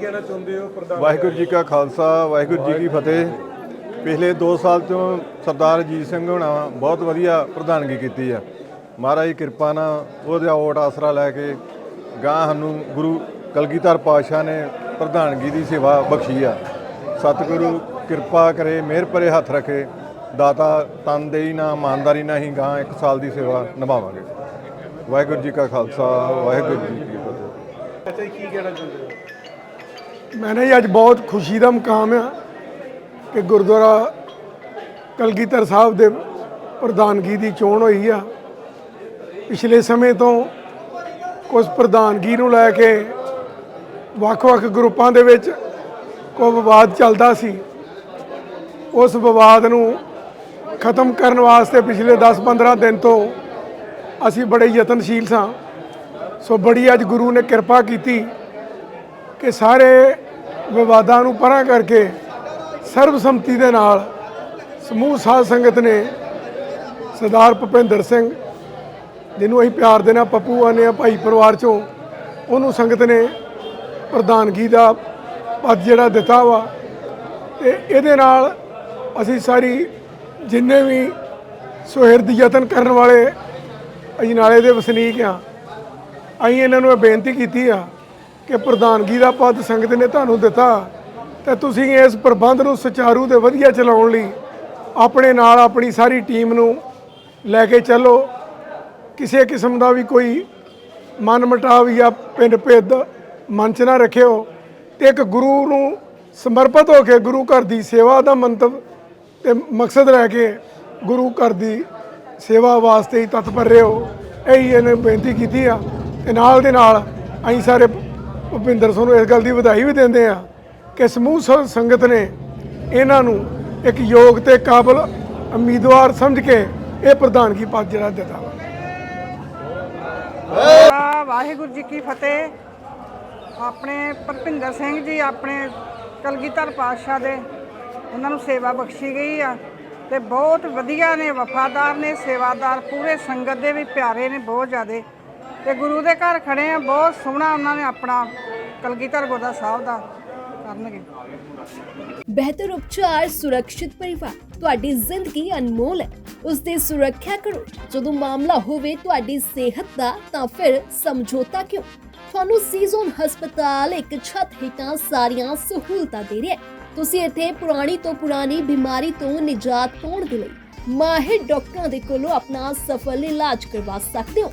ਕਹਿਣਾ ਚਾਹੁੰਦੇ ਹੋ ਪ੍ਰਧਾਨ ਵਾਹਿਗੁਰੂ ਜੀ ਕਾ ਖਾਲਸਾ ਵਾਹਿਗੁਰੂ ਜੀ ਕੀ ਫਤਿਹ। ਪਿਛਲੇ 2 ਸਾਲ ਤੋਂ ਸਰਦਾਰ ਅਜੀਤ ਸਿੰਘ ਹੋਣਾ ਬਹੁਤ ਵਧੀਆ ਪ੍ਰਧਾਨਗੀ ਕੀਤੀ ਆ। ਮਹਾਰਾਜ ਦੀ ਕਿਰਪਾ ਨਾਲ ਉਹਦਾ ਓਟ ਆਸਰਾ ਲੈ ਕੇ ਗਾਂ ਸਾਨੂੰ ਗੁਰੂ ਕਲਗੀਧਰ ਪਾਤਸ਼ਾਹ ਨੇ ਪ੍ਰਧਾਨਗੀ ਦੀ ਸੇਵਾ ਬਖਸ਼ੀ ਆ। ਸਤਿਗੁਰੂ ਕਿਰਪਾ ਕਰੇ ਮਿਹਰ ਭਰੇ ਹੱਥ ਰੱਖੇ। ਦਾਤਾ ਤਨਦੇਹੀ ਨਾਲ ਇਮਾਨਦਾਰੀ ਨਾਲ ਹੀ ਗਾਂ ਇੱਕ ਸਾਲ ਦੀ ਸੇਵਾ ਨਿਭਾਵਾਂਗੇ। ਵਾਹਿਗੁਰੂ ਜੀ ਕਾ ਖਾਲਸਾ ਵਾਹਿਗੁਰੂ ਜੀ ਕੀ ਫਤਿਹ। ਅੱਛਾ ਕੀ ਕਹਿਣਾ ਚਾਹੁੰਦੇ ਹੋ? ਮੈਨੇ ਜੀ ਅੱਜ ਬਹੁਤ ਖੁਸ਼ੀ ਦਾ ਮੁਕਾਮ ਆ ਕਿ ਗੁਰਦੁਆਰਾ ਕਲਗੀਧਰ ਸਾਹਿਬ ਦੇ ਪ੍ਰਧਾਨਗੀ ਦੀ ਚੋਣ ਹੋਈ ਆ। ਪਿਛਲੇ ਸਮੇਂ ਤੋਂ ਕੁਝ ਪ੍ਰਧਾਨਗੀ ਨੂੰ ਲੈ ਕੇ ਵੱਖ-ਵੱਖ ਗਰੁੱਪਾਂ ਦੇ ਵਿੱਚ ਕੋਈ ਵਿਵਾਦ ਚੱਲਦਾ ਸੀ। ਉਸ ਵਿਵਾਦ ਨੂੰ ਖਤਮ ਕਰਨ ਵਾਸਤੇ ਪਿਛਲੇ 10-15 ਦਿਨ ਤੋਂ ਅਸੀਂ ਬੜੇ ਯਤਨਸ਼ੀਲ ਸਾਂ। ਸੋ ਬੜੀ ਅੱਜ ਗੁਰੂ ਨੇ ਕਿਰਪਾ ਕੀਤੀ ਕਿ ਸਾਰੇ ਵਿਵਾਦਾਂ ਨੂੰ ਪਰਾਂ ਕਰਕੇ ਸਰਬਸੰਮਤੀ ਦੇ ਨਾਲ ਸਮੂਹ ਸਾਧ ਸੰਗਤ ਨੇ ਸਰਦਾਰ ਭੁਪਿੰਦਰ ਸਿੰਘ, ਜਿਹਨੂੰ ਅਸੀਂ ਪਿਆਰ ਦੇ ਨਾਲ ਪੱਪੂ ਆਨੇ ਆ ਭਾਈ ਪਰਿਵਾਰ ਚੋਂ, ਉਹਨੂੰ ਸੰਗਤ ਨੇ ਪ੍ਰਧਾਨਗੀ ਦਾ ਪਦ ਜਿਹੜਾ ਦਿੱਤਾ ਵਾ। ਤੇ ਇਹਦੇ ਨਾਲ ਅਸੀਂ ਸਾਰੀ ਜਿੰਨੇ ਵੀ ਸੁਹਿਰਦ ਯਤਨ ਕਰਨ ਵਾਲੇ ਅਜਨਾਲੇ ਦੇ ਵਸਨੀਕ ਆ ਅਸੀਂ ਇਹਨਾਂ ਨੂੰ ਇਹ ਬੇਨਤੀ ਕੀਤੀ ਆ ਕਿ ਪ੍ਰਧਾਨਗੀ ਦਾ ਪਦ ਸੰਗਤ ਨੇ ਤੁਹਾਨੂੰ ਦਿੱਤਾ ਤੇ ਤੁਸੀਂ ਇਸ ਪ੍ਰਬੰਧ ਨੂੰ ਸੁਚਾਰੂ ਤੇ ਵਧੀਆ ਚਲਾਉਣ ਲਈ ਆਪਣੇ ਨਾਲ ਆਪਣੀ ਸਾਰੀ ਟੀਮ ਨੂੰ ਲੈ ਕੇ ਚੱਲੋ। ਕਿਸੇ ਕਿਸਮ ਦਾ ਵੀ ਕੋਈ ਮਨ ਮਟਾਵ ਜਾਂ ਪਿੰਡ ਭੇਦ ਮਨ 'ਚ ਨਾ ਰੱਖਿਓ ਤੇ ਇੱਕ ਗੁਰੂ ਨੂੰ ਸਮਰਪਿਤ ਹੋ ਕੇ ਗੁਰੂ ਘਰ ਦੀ ਸੇਵਾ ਦਾ ਮੰਤਵ ਤੇ ਮਕਸਦ ਲੈ ਕੇ ਗੁਰੂ ਘਰ ਦੀ ਸੇਵਾ ਵਾਸਤੇ ਹੀ ਤਤਪਰ ਰਹੋ। ਇਹੀ ਇਹਨੇ ਬੇਨਤੀ ਕੀਤੀ ਆ ਤੇ ਨਾਲ ਦੇ ਨਾਲ ਅਸੀਂ ਸਾਰੇ ਭੁਪਿੰਦਰ ਸਿੰਘ ਨੂੰ ਇਸ ਗੱਲ ਦੀ ਵਧਾਈ ਵੀ ਦਿੰਦੇ ਆ ਕਿ ਸਮੂਹ ਸੰਗਤ ਨੇ ਇਹਨਾਂ ਨੂੰ ਇੱਕ ਯੋਗ ਤੇ ਕਾਬਲ ਉਮੀਦਵਾਰ ਸਮਝ ਕੇ ਇਹ ਪ੍ਰਧਾਨਗੀ ਪਦ ਜਿਹੜਾ ਦਿੱਤਾ ਵਾ। ਵਾਹਿਗੁਰੂ ਜੀ ਕੀ ਫਤਿਹ। ਆਪਣੇ ਭਰਪਿੰਦਰ ਸਿੰਘ ਜੀ, ਆਪਣੇ ਕਲਗੀਧਰ ਪਾਤਸ਼ਾਹ ਦੇ, ਉਹਨਾਂ ਨੂੰ ਸੇਵਾ ਬਖਸ਼ੀ ਗਈ ਆ ਤੇ ਬਹੁਤ ਵਧੀਆ ਨੇ, ਵਫਾਦਾਰ ਨੇ, ਸੇਵਾਦਾਰ, ਪੂਰੇ ਸੰਗਤ ਦੇ ਵੀ ਪਿਆਰੇ ਨੇ, ਬਹੁਤ ਜ਼ਿਆਦੇ। ਤੇ ਗੁਰੂ ਦੇ ਘਰ ਖੜੇ ਆ, ਬਹੁਤ ਸੋਹਣਾ ਉਹਨਾਂ ਨੇ ਆਪਣਾ ਕਲਗੀਧਰ ਗੋਦਾ ਸਾਹਿਬ ਦਾ ਕਰਨਗੇ। ਬਿਹਤਰ ਉਪਚਾਰ ਸੁਰੱਖਿਅਤ ਪਰਿਵਾਰ, ਤੁਹਾਡੀ ਜ਼ਿੰਦਗੀ ਅਨਮੋਲ ਹੈ। ਉਸ ਦੀ ਸੁਰੱਖਿਆ ਕਰੋ, ਜਦੋਂ ਮਾਮਲਾ ਹੋਵੇ ਤੁਹਾਡੀ ਸਿਹਤ ਦਾ, ਤਾਂ ਫਿਰ ਸਮਝੌਤਾ ਕਿਉਂ? ਤੁਹਾਨੂੰ ਸੀਜ਼ਨ ਹਸਪਤਾਲ ਇੱਕ ਛੱਤ ਹੇਠਾਂ ਸਾਰੀਆਂ ਸਹੂਲਤਾਂ ਦੇ ਰਿਹਾ ਹੈ। ਤੁਸੀਂ ਇੱਥੇ ਪੁਰਾਣੀ ਤੋਂ ਪੁਰਾਣੀ ਬਿਮਾਰੀ ਤੋਂ ਨਿਜਾਤ ਪਾਉਣ ਦੇ ਲਈ ਮਾਹਿਰ ਡਾਕਟਰਾਂ ਦੇ ਕੋਲੋਂ ਆਪਣਾ ਸਫਲ ਇਲਾਜ ਕਰਵਾ ਸਕਦੇ ਹੋ।